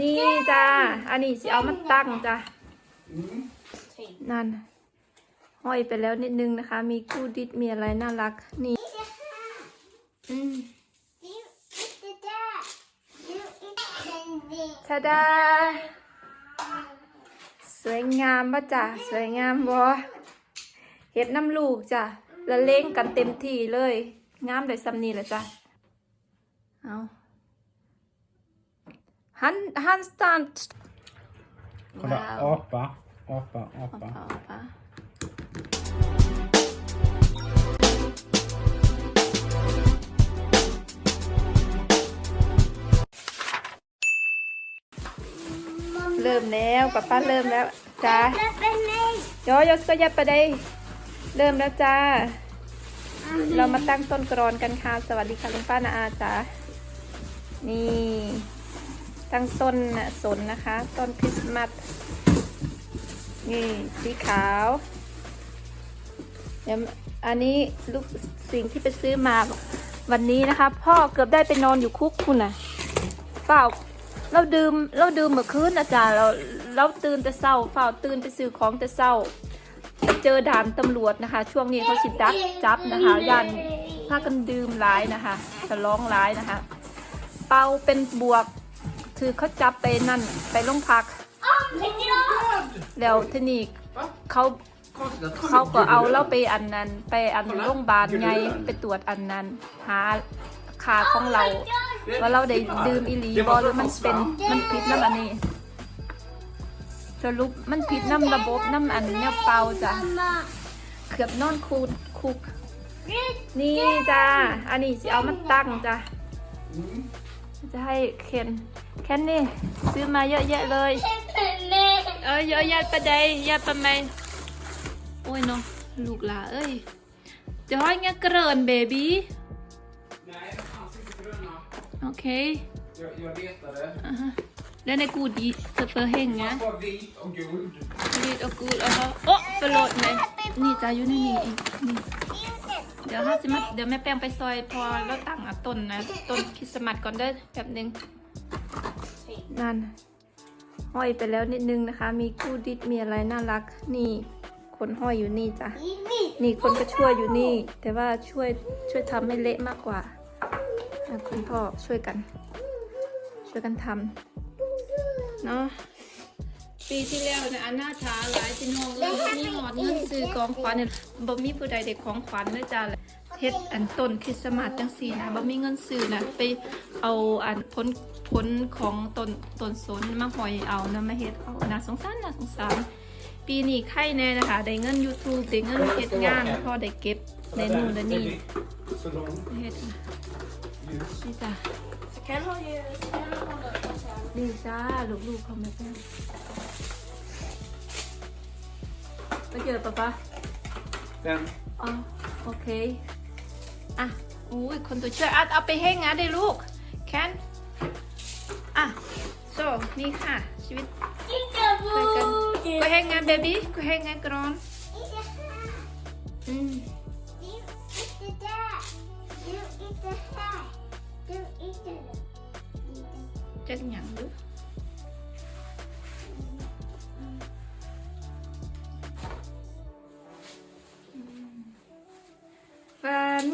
นี่จ้า อันนี้สิเอามาตั้งจ้ะนั่น ห้อยไปแล้วนิดนึงนะคะ มีกู้ดิดมีอะไรน่ารัก นี่อืมชาดา สวยงามปะจ้ะ สวยงามบ่เห็ดน้ำลูกจ้ะละเล่งกันเต็มที่เลย งามเลยซ้ำนี่แหละจ้ะ เอา ฮันฮันสตัน Kolla, apa, apa, apa. เอาปะเริ่มแล้วป้าป้าเริ่มแล้วจ้าโยโยสก็ยัดไปได้เริ่มแล้วจ้า เรามาตั้งต้นกรอนกันค่ะ สวัสดีค่ะลุงป้านาอาจ้านี่ ตั้งต้นน่ะสนนะคะ ต้นคริสต์มาสนี่สีขาวเดี๋ยวอันนี้ลูกสิ่งที่ไปซื้อมาวันนี้นะคะ พ่อเกือบได้ไปนอนอยู่คุกคุณน่ะเปล่าเราดื่มเราดื่มเมื่อคืนนะจ๊ะเราเราตื่นแต่เศร้าเปล่าตื่นไปซื้อของแต่เศร้าเจอด่านตำรวจนะคะ ช่วงนี้เขาสิดักจับนะคะยันพากันดื่มร้ายนะคะจะร้องร้ายนะคะ เป่าเป็นบวก คือเขาจับไปนั่นไปโรงพัก แล้วทีนี้เขา Konstigt att เขาก็เอาเราไปอันนั้น ไปอันโรงพยาบาลไงไปตรวจอันนั้น หาค่าของเรา ว่าเราได้ดื่มอีหลีบอหรือมันเป็นมันผิดน้ำอันนี้สรุปมันผิดน้ำระบบน้ำอันเนี่ยเปล่าจ้ะเกือบนอนคูดคุก นี่จ้าอันนี้สิเอามาตั้งจ้ะ จะให้เคนเคนนี่ซื้อมาเยอะแยะเลยเอ้ยเยอะแยะประเดยยะประมาโอ้ยเนาะลูกหลาเอ้ยจะห้อยเงี้ยเกรินเบบี้ Nej, det fanns inte gröna. โอเค Jag, jag letade. อ่าฮะแล้วในกูดีสเปอร์เฮงนะ Det var vit och guld. ดีดเอากูดเอา เขาโอ้ประโหลดไหมนี่จ้าอยู่ในนี่เองนี่เดี๋ยวถ้าจะมาเดี๋ยวแม่แป้งไปซอยพอแล้วตั้งอะต้นนะต้นคริสต์มาสก่อนเด้อแบบนึงนั่นห้อยไปแล้วนิดนึงนะคะ มีกู้ดิดมีอะไรน่ารัก นี่คนห้อยอยู่นี่จ้ะนี่คนก็ช่วยอยู่นี่ แต่ว่าช่วยช่วยทำให้เละมากกว่าคุณพ่อช่วยกัน ช่วยกันทำเนาะ ปีที่แล้วนะอันน่าช้าหลายพี่น้องเลยบ่มีหอดเงินซื้อกองขวัญเนี่ยบ่มีผู้ใดได้ของขวัญเลยจ้าเฮ็ดอันต้นคริสต์มาสจังซี่นะบ่มีเงินซื้อนะไปเอาอันผลผลของต้นต้นสนมาหอยเอานะมาเฮ็ดเอาน่าสงสารน่าสงสารปีนี้ไข่แน่นะคะได้เงิน YouTube ได้เงินเฮ็ดงานพอได้เก็บได้นู่นได้นี่ Så lång เฮ็ด ljus. นี่จ้ะ Kan ha ju, kan ha det. นี่จ้าลูกๆเขามาแป้ง ไปเจอปะปะ Den. อ๋อโอเค อะอุ้ยคนตัวช่วยอะเอาไปให้งานได้ลูก แคนอะโซนี่ค่ะ ชีวิต Inte ช่วยกัน bort. ก็ให้งานเบบี้ก็ให้งานกรอนอืม จักหยังดู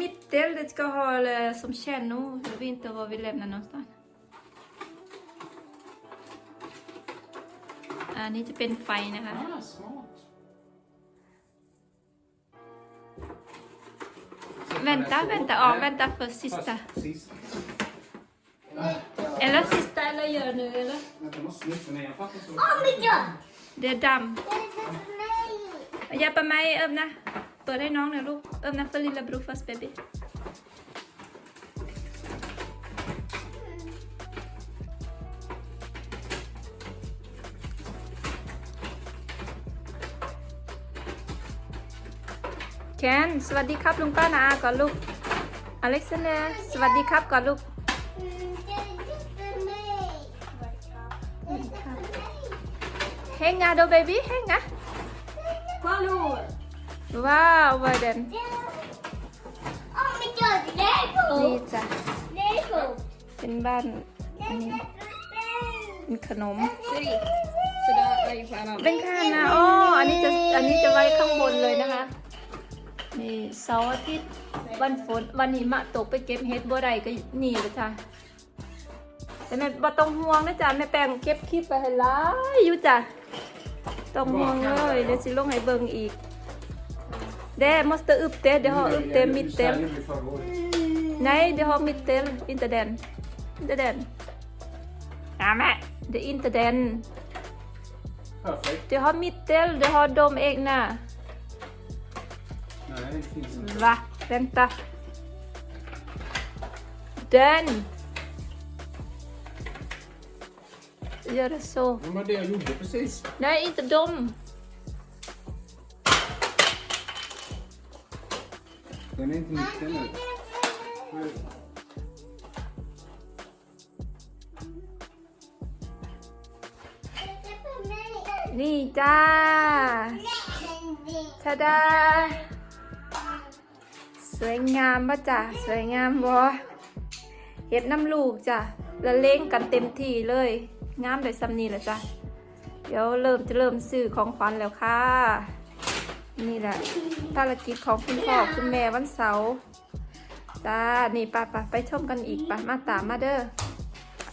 För mittdelen ska ha eh, som kännor. Jag vet inte var vi lämnar någonstans. อันนี้จะเป็นไฟนะคะ Ah, smart. Vänta, vänta. Ja, vänta för sista. Fast Sista. Eller sista eller gör nu eller? Vänta, jag måste lyfta ner. Jag fattar så. Oh my god! Det är damm. Hjälpa mig öppna. เปิดให้น้องหน่อยลูก öppna för lillebror först baby. Ken สวัสดีครับลุงป้านาอาก่อนลูก อเล็กซานเดอร์สวัสดีครับก่อนลูกเฮงงาโดเบบี้เฮงงา Hallå! ว้าววาเดน Oh my god, Lego! นี่จ้ะ Lego! เป็นบ้านอันนี้กินขนม Three. Så då är ju stjärnan. เป็นข้างนะอ๋ออันนี้จะอันนี้จะไว้ข้างบนเลยนะคะนี่เสาร์อาทิตย์วันฝนวันหิมะตกไปเก็บเฮ็ดบัวใดก็นี่เลยจ้ะแต่แม่บ่ต้องห่วงนะจ๊ะแม่แปลงเก็บคลิปไปให้หลายอยู่จ้ะต้องห่วงเลยเดี๋ยวสิลงให้เบิ่งอีก Det måste upp det, det har upp det året. Nej, det har mitten, inte den. Inte den. Ja, men det är inte den. Perfekt. Det har mitten, det har de egna. Nej, det finns inte. Va? Vänta. Den. Gör det så. Var det jag gjorde precis. Nej, inte dem. Den är inte mitten nu. Nu. นี่จ้าทาดาสวยงามปะจ้ะสวยงามบ่เห็ดน้ำลูกจ้ะละเล่งกันเต็มที่เลย งามเลยซ้ำนี่แหละจ้ะ เดี๋ยวเริ่มจะเริ่มซื้อของขวัญแล้วค่ะ นี่แหละภารกิจของคุณพ่อคุณแม่วันเสาร์จ้า นี่ไปไปไปชมกันอีกไปมาตามมาเด้อ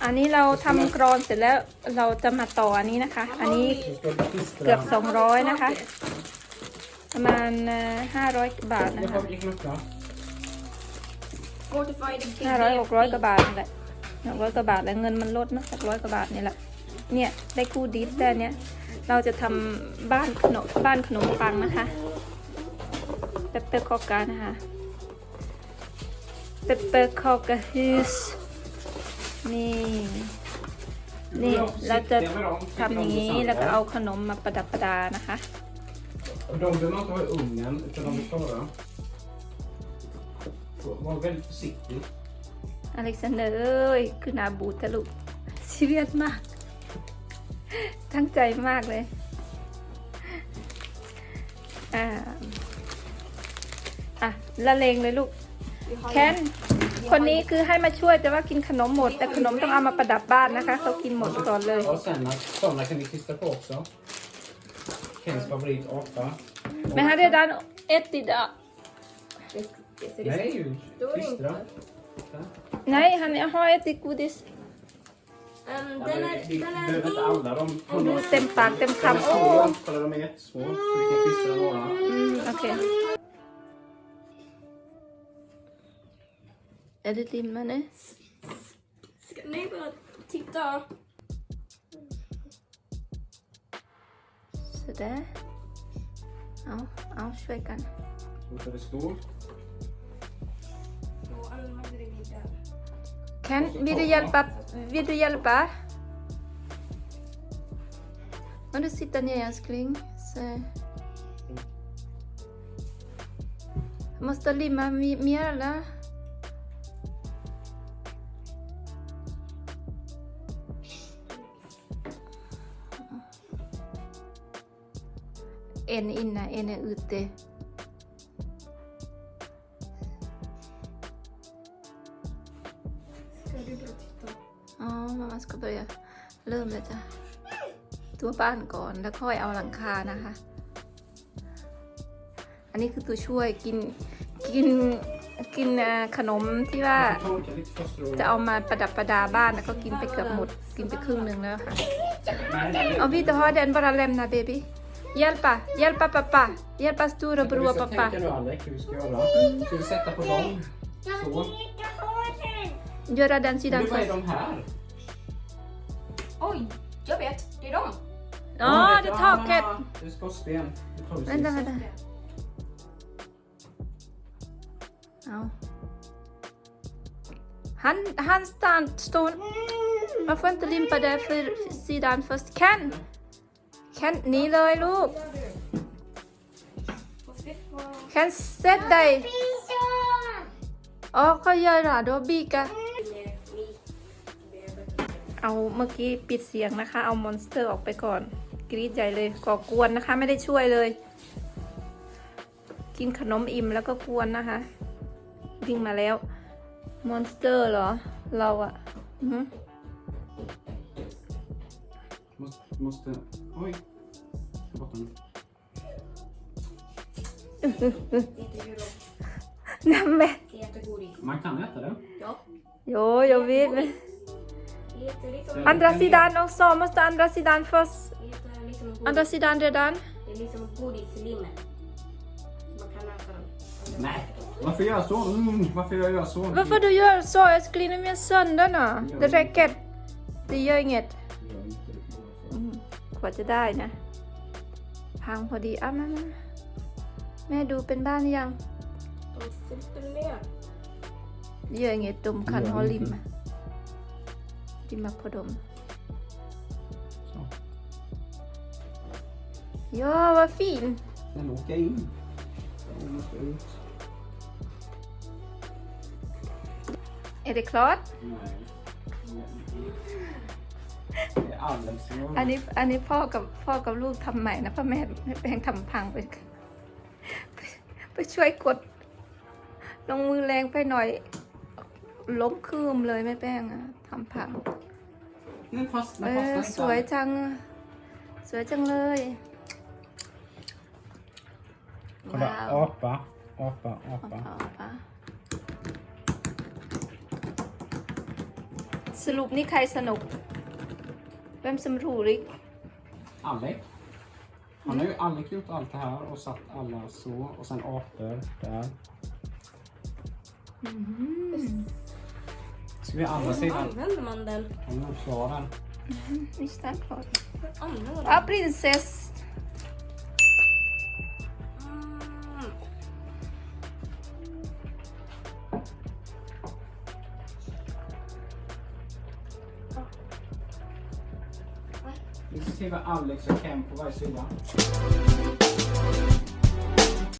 อันนี้เราทำกรอนเสร็จแล้วเราจะมาต่ออันนี้นะคะ อันนี้ Så ska du klistra. เกือบ200นะคะ ประมาณเอ่อ500บาทนะคะห้าร้อยหกร้อยกว่าบาทนี่แหละหกร้อยกว่าบาทแล้วเงินมันลดนะหกร้อยกว่าบาทนี่แหละ เนี่ยได้คู่ดิฟแต่เนี้ย เราจะทำบ้านขนมบ้านขนมปังนะคะเปปเปอร์คอกานะคะเปปเปอร์คอกาฮูสนี่นี่เราจะทำอย่างนี้แล้วก็เอาขนมมาประดับประดานะคะ Och de behöver man inte ha i ugnen, utan de är klara. Var väldigt försiktig. อเล็กซานเทะลุซีเรียสมากตั้งใจมากเลย อ่า อะ ละเลงเลยลูก แคนคนนี้คือให้มาช่วยแต่ว่ากินขนมหมด แต่ขนมต้องเอามาประดับบ้านนะคะเขากินหมดก่อนเลย Och sen att sådana kan ni klistra på också. Kens favorit apa. แม่ฮะเดดันเอตติดอะ Nej, klistra. ไหนฮัน jag har ätit godis Um, den är, vi den behöver är inte alla. De, de, de, เต็มปากเต็ม de är คำ โอ้ små, kolla de är jättesmå. Så vi kan klistra några. อืมโอเค är det limma Ska ni bara titta? Sådär. Ja, ja, ช่วยกัน Så det står. Och använder det vidare. Ken, vill du hjälpa? Vill du hjälpa? Om du sitter ner älskling. Så. Måste limma mer eller? En inne, en är ute. มามาสก็เบยเริ่มเลยจ้ะตัวบ้านก่อนแล้วค่อยเอาหลังคานะคะ อันนี้คือตัวช่วยกินกินกินขนมที่ว่าจะเอามาประดับประดาบ้านแล้วก็กินไปเกือบหมด กินไปครึ่งหนึ่งแล้วค่ะเอาพี่ตะฮอเดนบาราเลมนะเบบี้ hjälpa hjälpa pappa hjälpa stora Vi bror ska pappa tänka nu Alec hur vi ska göra. den sidan först? Oj, jag vet. Det är dem. ja det är taket Ah, Det är skorsten. Det tar vi vänta sist. vänta ja han han stand står Man får inte limpa det för sidan först. Kan! Kan, ni เลยลูก På släpp på... Kan sätt dig. Åh, vad gör du då, Bika? เอาเมื่อกี้ปิดเสียงนะคะ เอามอนสเตอร์ออกไปก่อน กรีดใหญ่เลยก่อกวนนะคะ ไม่ได้ช่วยเลย กินขนมอิ่มแล้วก็กวนนะคะ วิ่งมาแล้ว มอนสเตอร์เหรอ เราอะอือหือ Måste, måste... Oj. Ta bort den. Det är inte djurom. Nämen. Det är jättegodis. Man kan äta det. Ja. Jo, jag vet. Andra sidan också. Måste andra sidan först. Det heter liksom godis. Andra sidan redan. Det är liksom godislimmet. Man kan äta den. Nej. Varför gör jag så? Mm, varför gör jag så? Varför du gör så? Jag skulle inte mer sönder nu. Det räcker. Det gör inget. Jag gör inte det. อืมกว่าจะได้นะพังพอดีอะแม่แม่แม่ดูเป็นบ้านหรือยัง De flyter ner. เยอะ ไงตุ่มคันฮอลิมอะดิมาพอดม Så. Ja, vad fin! Den åker in. Den måste ut. Är det klart? Nej. Det är Alex som อัน har... นี้ อันนี้พ่อกับพ่อกับลูกทำใหม่นะพ่อแม่แม่แปลงทำพังไปไป ไปช่วยกด ลงมือแรงไปหน่อย ล้มคืมเลยแม่แป้งอะทำพัง Den fast, เอ den อ fastnar สวย inte. จังอะสวยจังเลย Kolla, ว้าว apa. Apa, เอา apa. เอาปะสรุปนี่ใครสนุก Vem som rolig? Alec. Han har ju Alec gjort allt det här och satt alla så och sen apor där. Ska vi andra Hur sidan? använder man den? Har du nog klar den? Visst är. Hur använder Ja, den? prinsess. Mm. Vi ska skriva Alex och Ken på varje sida.